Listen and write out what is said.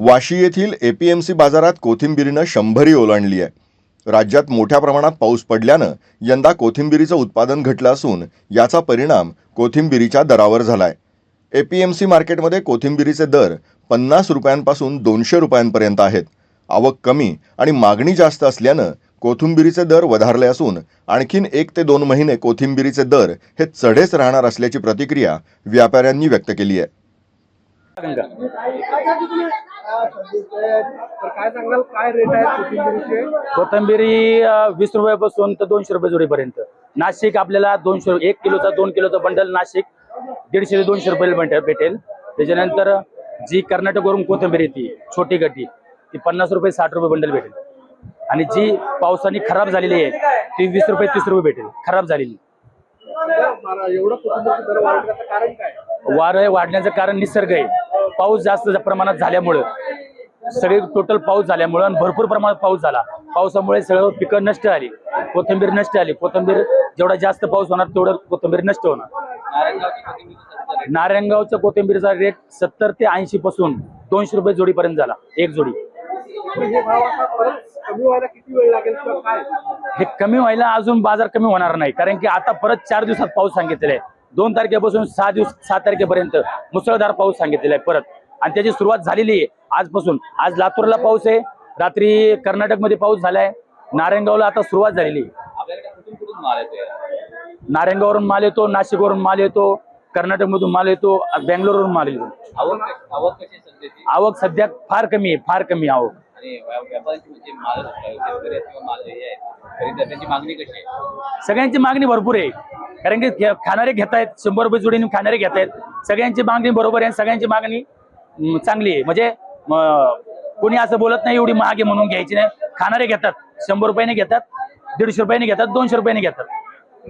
वाशी येथील एपीएमसी बाजारात कोथिंबिरीनं शंभरी ओलांडली आहे. राज्यात मोठ्या प्रमाणात पाऊस पडल्यानं यंदा कोथिंबिरीचं उत्पादन घटलं असून याचा परिणाम कोथिंबिरीच्या दरावर झालाय. एपीएमसी मार्केटमध्ये कोथिंबिरीचे दर पन्नास रुपयांपासून दोनशे रुपयांपर्यंत आहेत. आवक कमी आणि मागणी जास्त असल्यानं कोथिंबिरीचे दर वधारले असून आणखीन एक ते दोन महिने कोथिंबिरीचे दर हे चढेच राहणार असल्याची प्रतिक्रिया व्यापाऱ्यांनी व्यक्त केली आहे. तर काय सांगाल काय रेट आहे कोथिंबिरीचे? कोथंबिरी वीस रुपयापासून तर दोनशे रुपये जोडीपर्यंत. नाशिक आपल्याला दोनशे एक किलोचा दोन किलोचा बंडल नाशिक दीडशे ते दोनशे रुपये भेटेल भेटेल. त्याच्यानंतर जी कर्नाटकवरून कोथिंबीर येते छोटी गड्डी ती पन्नास रुपये साठ रुपये बंडल भेटेल. आणि जी पावसाने खराब झालेली आहे ती वीस रुपये तीस रुपये भेटेल. खराब झालेली. एवढं वाढण्याचं कारण निसर्ग आहे. पाऊस जास्त प्रमाणात झाल्यामुळं सगळे टोटल पाऊस झाल्यामुळं आणि भरपूर प्रमाणात पाऊस झाला. पावसामुळे सगळं पिकं नष्ट आली कोथिंबीर नष्ट आली कोथिंबीर जेवढा जास्त पाऊस होणार तेवढं कोथिंबीर नष्ट होणार. नारायणगावच्या कोथिंबीरचा रेट सत्तर ते ऐंशी पासून दोनशे रुपये जोडीपर्यंत झाला. एक जोडी. हे कमी व्हायला हे कमी व्हायला अजून बाजार कमी होणार नाही. कारण की आता परत चार दिवसात पाऊस सांगितलेला आहे. दोन तारखेपासून सहा दिवस सात तारखेपर्यंत मुसळधार पाऊस सांगितलेला आहे परत. आणि त्याची सुरुवात झालेली आहे आजपासून. आज लातूरला पाऊस आहे रात्री कर्नाटकमध्ये पाऊस झालाय नारायणगावला आता सुरुवात झालेली आहे. नारायणगाववरून माल येतो नाशिकवरून माल येतो कर्नाटकमधून माल येतो बँगलोरवरून माल येतो. आवक सध्या फार कमी आहे फार कमी आवक. सगळ्यांची मागणी भरपूर आहे. कारण की खाणारे घेत आहेत शंभर रुपये जोडीने खाणारे घेत आहेत सगळ्यांची मागणी बरोबर आहे सगळ्यांची मागणी चांगली आहे. म्हणजे कोणी असं बोलत नाही एवढी महाग आहे म्हणून घ्यायची नाही. खाणारे घेतात शंभर रुपयाने घेतात दीडशे रुपयाने घेतात दोनशे रुपयाने घेतात.